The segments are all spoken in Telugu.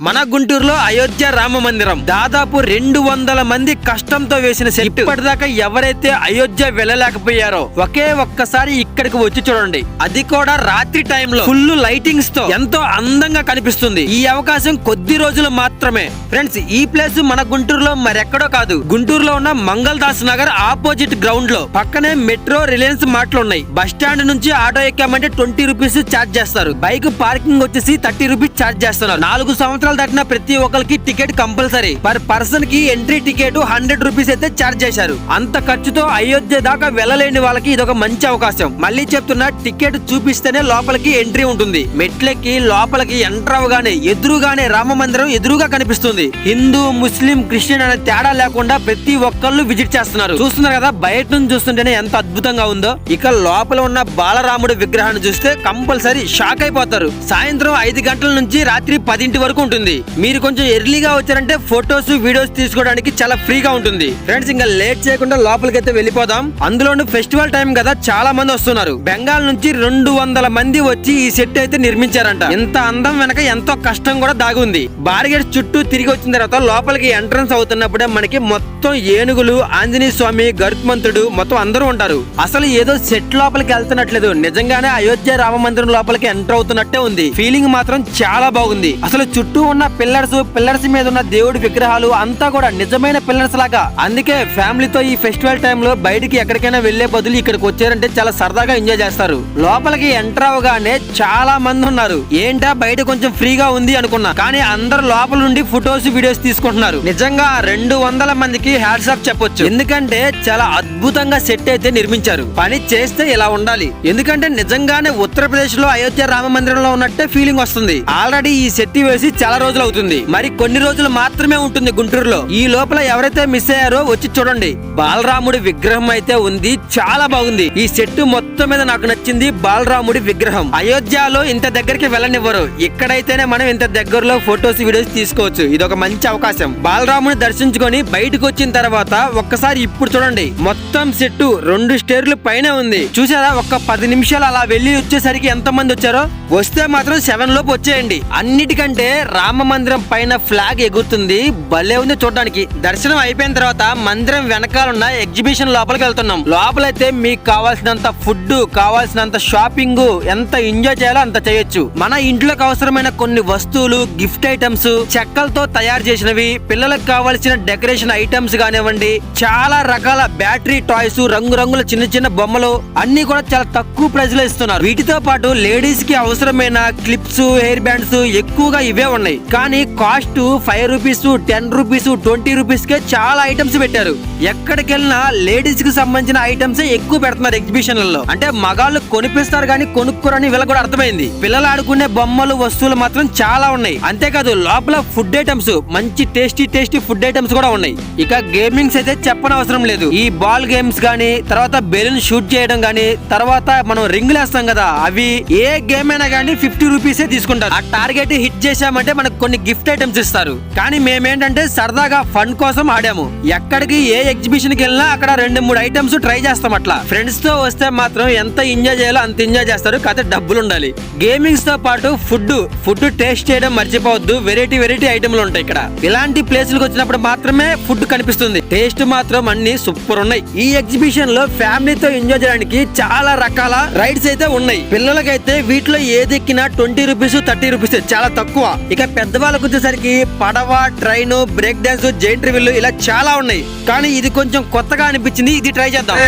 మన గుంటూరులో అయోధ్య రామ మందిరం దాదాపు రెండు వందల మంది కష్టంతో వేసిన సెట్. ఇప్పటిదాకా ఎవరైతే అయోధ్య వెళ్ళలేకపోయారో ఒకే ఒక్కసారి ఇక్కడికి వచ్చి చూడండి. అది కూడా రాత్రి టైంలో. ఫుల్ లైటింగ్స్తో ఎంతో అందంగా కనిపిస్తుంది. ఈ అవకాశం కొద్ది రోజులు మాత్రమే. ఫ్రెండ్స్ ఈ ప్లేస్ మన గుంటూరులో మరెక్కడో కాదు. గుంటూరులో ఉన్న మంగళ దాస్ నగర్ ఆపోజిట్ గ్రౌండ్లో. పక్కనే మెట్రో రిలయన్స్ మార్ట్లు ఉన్నాయి. బస్ స్టాండ్ నుంచి ఆటో ఎక్కామంటే ట్వంటీ రూపీస్ ఛార్జ్ చేస్తారు. బైక్ పార్కింగ్ వచ్చేసి థర్టీ రూపీస్ ఛార్జ్ చేస్తున్నారు. నాలుగు సంవత్సరాలు దాటిన ప్రతి ఒక్కరికి టికెట్ కంపల్సరీ. పర్ పర్సన్కి ఎంట్రీ టికెట్ హండ్రెడ్ రూపీస్ అయితే ఛార్జ్ చేశారు. అంత ఖర్చుతో అయోధ్య దాకా వెళ్ళలేని వాళ్ళకి ఇది ఒక మంచి అవకాశం. మళ్ళీ చెప్తున్నా టికెట్ చూపిస్తేనే లోపలికి ఎంట్రీ ఉంటుంది. మెట్లెక్కి లోపలికి ఎంటర్ అవగానే ఎదురుగానే రామ మందిరం ఎదురుగా కనిపిస్తుంది. హిందూ ముస్లిం క్రిస్టియన్ అనే తేడా లేకుండా ప్రతి ఒక్కళ్ళు విజిట్ చేస్తున్నారు. చూస్తున్నారు కదా బయట నుంచి చూస్తుంటేనే ఎంత అద్భుతంగా ఉందో. ఇక లోపల ఉన్న బాలరాముడి విగ్రహాన్ని చూస్తే కంపల్సరీ షాక్ అయిపోతారు. సాయంత్రం ఐదు గంటల నుంచి రాత్రి పదింటి వరకు ఉంటుంది. మీరు కొంచెం ఎర్లీగా వచ్చారంటే ఫొటోస్ వీడియోస్ తీసుకోవడానికి చాలా ఫ్రీగా ఉంటుంది. ఫ్రెండ్స్ ఇంకా లేట్ చేయకుండా లోపలికి అయితే వెళ్ళిపోదాం. అందులోను ఫెస్టివల్ టైం కదా చాలా మంది వస్తున్నారు. బెంగాల్ నుంచి రెండు వందల మంది వచ్చి ఈ సెట్ అయితే నిర్మించారంట. ఇంత అందం వెనక ఎంతో కష్టం కూడా దాగి ఉంది. బారిగేట్ చుట్టూ తిరిగి వచ్చిన తర్వాత లోపలికి ఎంట్రన్స్ అవుతున్నప్పుడే మనకి మొత్తం ఏనుగులు ఆంజనేయ స్వామి గరుత్మంతుడు మొత్తం అందరూ ఉంటారు. అసలు ఏదో సెట్ లోపలికి వెళ్తున్నట్లేదు. నిజంగానే అయోధ్య రామ మందిరం లోపలికి ఎంటర్ అవుతున్నట్టే ఉంది. ఫీలింగ్ మాత్రం చాలా బాగుంది. అసలు చుట్టూ ఉన్న పిల్లర్స్ పిల్లర్స్ మీద ఉన్న దేవుడి విగ్రహాలు అంతా కూడా నిజమైన పిల్లర్స్ లాగా. అందుకే ఫ్యామిలీతో ఈ ఫెస్టివల్ టైంలో బయటికి ఎక్కడికైనా వెళ్ళే బదులు ఇక్కడికి వచ్చారంటే చాలా సరదాగా ఎంజాయ్ చేస్తారు. లోపలికి ఎంటర్ అవగానే చాలా మంది ఉన్నారు. ఏంటా బయట కొంచెం ఫ్రీగా ఉంది అనుకున్నా. కానీ అందరు లోపల నుండి ఫొటోస్ వీడియోస్ తీసుకుంటున్నారు. నిజంగా రెండు వందల మందికి హ్యాట్స్ ఆఫ్ చెప్పొచ్చు. ఎందుకంటే చాలా అద్భుతంగా సెట్ అయితే నిర్మించారు. పని చేస్తే ఇలా ఉండాలి. ఎందుకంటే నిజంగానే ఉత్తరప్రదేశ్లో అయోధ్య రామ మందిరంలో ఉన్నట్టే ఫీలింగ్ వస్తుంది. ఆల్రెడీ ఈ సెట్ వేసి చాలా రోజులు అవుతుంది మరి కొన్ని రోజులు మాత్రమే ఉంటుంది గుంటూరులో. ఈ లోపల ఎవరైతే మిస్ అయ్యారో వచ్చి చూడండి. బాలరాముడి విగ్రహం అయితే ఉంది. చాలా బాగుంది. ఈ సెట్ మొత్తం మీద నాకు నచ్చింది బాలరాముడి విగ్రహం. అయోధ్యలో ఇంత దగ్గరికి వెళ్ళనివ్వరు. ఇక్కడైతేనే మనం ఇంత దగ్గరలో ఫొటోస్ వీడియోస్ తీసుకోవచ్చు. ఇది ఒక మంచి అవకాశం. బాలరాముని దర్శించుకొని బయటకు వచ్చిన తర్వాత ఒక్కసారి ఇప్పుడు చూడండి. మొత్తం సెట్టు రెండు స్టేర్లు పైన ఉంది. చూసారా? ఒక్క పది నిమిషాలు అలా వెళ్ళి వచ్చేసరికి ఎంత మంది వచ్చారో? వస్తే మాత్రం సెవెన్ లోపు వచ్చేయండి. అన్నిటికంటే రామ మందిరం పైన ఫ్లాగ్ ఎగురుతుంది. భలే ఉంది చూడడానికి. దర్శనం అయిపోయిన తర్వాత మందిరం వెనకాల ఉన్న ఎగ్జిబిషన్ లోపలికి వెళ్తున్నాం. లోపలైతే మీకు కావాల్సినంత ఫుడ్ కావాల్సినంత షాపింగ్ ఎంత ఎంజాయ్ చేయాలో అంత చేయొచ్చు. మన ఇంట్లోకి అవసరమైన కొన్ని వస్తువులు గిఫ్ట్ ఐటమ్స్ చెక్కలతో తయారు చేసినవి పిల్లలకు కావాల్సిన డెకరేషన్ ఐటమ్స్ కానివ్వండి చాలా రకాల బ్యాటరీ టాయ్స్ రంగురంగుల చిన్న చిన్న బొమ్మలు అన్ని కూడా చాలా తక్కువ ప్రైజ్లో ఇస్తున్నారు. వీటితో పాటు లేడీస్కి అవసరమైన క్లిప్స్ హెయిర్ బ్యాండ్స్ ఎక్కువగా ఇవే ఉన్నాయి. కానీ cost five rupees ten rupees twenty rupees కే చాలా ఐటమ్స్ పెట్టారు. ఎక్కడికెళ్ళినా లేడీస్కి సంబంధించిన ఐటమ్స్ ఎక్కువ పెడుతున్నారు ఎగ్జిబిషన్లలో. అంటే మగాళ్ళు కొనిపిస్తారు కానీ కొనుక్కోరని వీళ్ళ కూడా అర్థమైంది. పిల్లలు ఆడుకునే బొమ్మలు వస్తువులు మాత్రం చాలా ఉన్నాయి. అంతేకాదు లోపల ఫుడ్ ఐటమ్స్ మంచి టేస్టీ టేస్టీ ఫుడ్ ఐటమ్స్ కూడా ఉన్నాయి. ఇక గేమింగ్స్ అయితే చెప్పనవసరం లేదు. ఈ బాల్ గేమ్స్ గానీ తర్వాత బెలూన్ షూట్ చేయడం గానీ తర్వాత మనం రింగులు వేస్తాం కదా అవి ఏ గేమ్ అయినా గానీ ఫిఫ్టీ రూపీసే తీసుకుంటారు. ఆ టార్గెట్ హిట్ చేశామంటే మనకు కొన్ని గిఫ్ట్ ఐటమ్స్ ఇస్తారు. కానీ మేమేంటంటే సరదాగా ఫన్ కోసం ఆడాము. ఎక్కడికి ఏ ఎగ్జిబిషన్కి వెళ్ళినా అక్కడ రెండు మూడు ఐటమ్స్ ట్రై చేస్తాం అట్లా. ఫ్రెండ్స్తో వస్తే మాత్రం ఎంత ఎంజాయ్ చేయాలో అంత ఎంజాయ్ చేస్తారు. కాకపోతే డబ్బులు ఉండాలి. గేమింగ్స్తో పాటు ఫుడ్ ఫుడ్ టేస్ట్ చేయడం మర్చిపోవద్దు. వెరైటీ వెరైటీ ఐటమ్లు ఉంటాయి ఇక్కడ. ఇలాంటి ప్లేసులకు వచ్చినప్పుడు మాత్రమే ఫుడ్ కనిపిస్తుంది. టేస్ట్ మాత్రం అన్ని సూపర్ ఉన్నాయి. ఈ ఎగ్జిబిషన్లో ఫ్యామిలీతో ఎంజాయ్ చేయడానికి చాలా రకాల రైడ్స్ అయితే ఉన్నాయి. పిల్లలకైతే వీటిలో ఏది ఎక్కినా ట్వంటీ రూపీస్ థర్టీ రూపీస్ చాలా తక్కువ. ఇక పెద్దవాళ్ళకు వచ్చేసరికి పడవ train break dance giant wheel ఇలా చాలా ఉన్నాయి. కానీ ఇది కొంచెం కొత్తగా అనిపించింది. ఇది ట్రై చేద్దాం.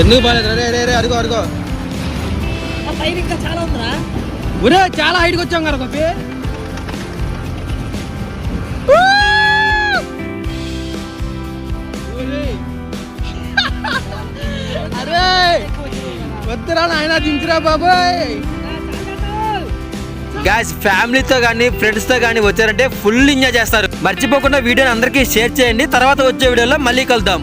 ఎందుకు బాగాలేదు? రే రే రే అడుగు చాలా ఉందిరా. ఒరే చాలా హైట్కి వచ్చాం కదా వద్దురా నాయన దించురా బాబాయ్. గాయస్ ఫ్యామిలీతో కానీ ఫ్రెండ్స్తో కానీ వచ్చారంటే ఫుల్ ఎంజాయ్ చేస్తారు. మర్చిపోకుండా వీడియోని అందరికీ షేర్ చేయండి. తర్వాత వచ్చే వీడియోలో మళ్ళీ కలుద్దాం.